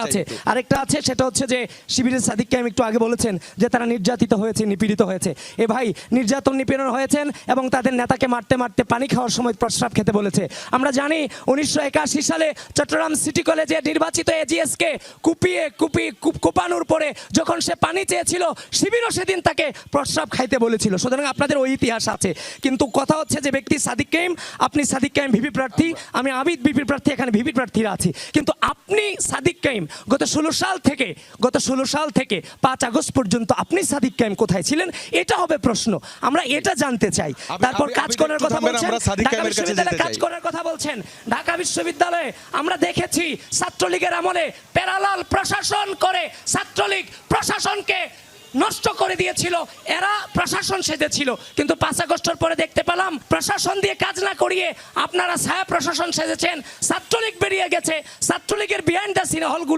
আরেকটা আছে। আরেকটা আছে সেটা হচ্ছে যে শিবিরের সাদিককে আমি একটু আগে বলেছেন যে তারা নির্যাতিত হয়েছে নিপীড়িত হয়েছে। এ ভাই নির্যাতন নিপীড়ন হয়েছেন এবং তাদের নেতাকে মারতে মারতে পানি খাওয়ার সময় প্রস্রাব খেতে বলেছে। আমরা জানি উনিশশো একাশি সালে চট্টগ্রাম সিটি কলেজে নির্বাচিত এজিএসকে কুপিয়ে কুপি কুপ- কোপানোর পরে যখন সে পানি চেয়েছিল শিবিরও সেদিন তাকে প্রস্রাব খাইতে বলেছিল। সুতরাং আপনাদের ওই ইতিহাস আছে। কিন্তু কথা হচ্ছে যে ব্যক্তি সাদিক কাইম আপনি সাদিক কাইম ভিপি প্রার্থী আমি আবিদ ভিপি প্রার্থী এখানে ভিপি প্রার্থীরা আছি। কিন্তু আপনি সাদিক কাইম গত ষোলো সাল থেকে গত ষোলো সাল থেকে পাঁচ আগস্ট পর্যন্ত আপনি সাদিক কাইম কোথায় ছিলেন? এটা হবে প্রশ্ন। আমরা এটা জানতে চাই। তারপর কাজ করার কথা বলছেন। ঢাকা বিশ্ববিদ্যালয়ে কাজ করার কথা বলছেন। ঢাকা বিশ্ববিদ্যালয়ে আমরা দেখেছি ছাত্রলীগের আমলে প্যারালাল প্রশাসন করে ছাত্রলীগ প্রশাসনকে নষ্ট করে দিয়েছিল। এরা প্রশাসন সেজেছিল। কিন্তু পাঁচ আগস্টের পরে দেখতে পেলাম প্রশাসন দিয়ে কাজ না করিয়ে আপনারা ছায়া প্রশাসন সেজেছেন। ছাত্রলীগ বেরিয়ে গেছে। ছাত্রলীগের বিহাইন্ড দ্য সিনে হলগুলো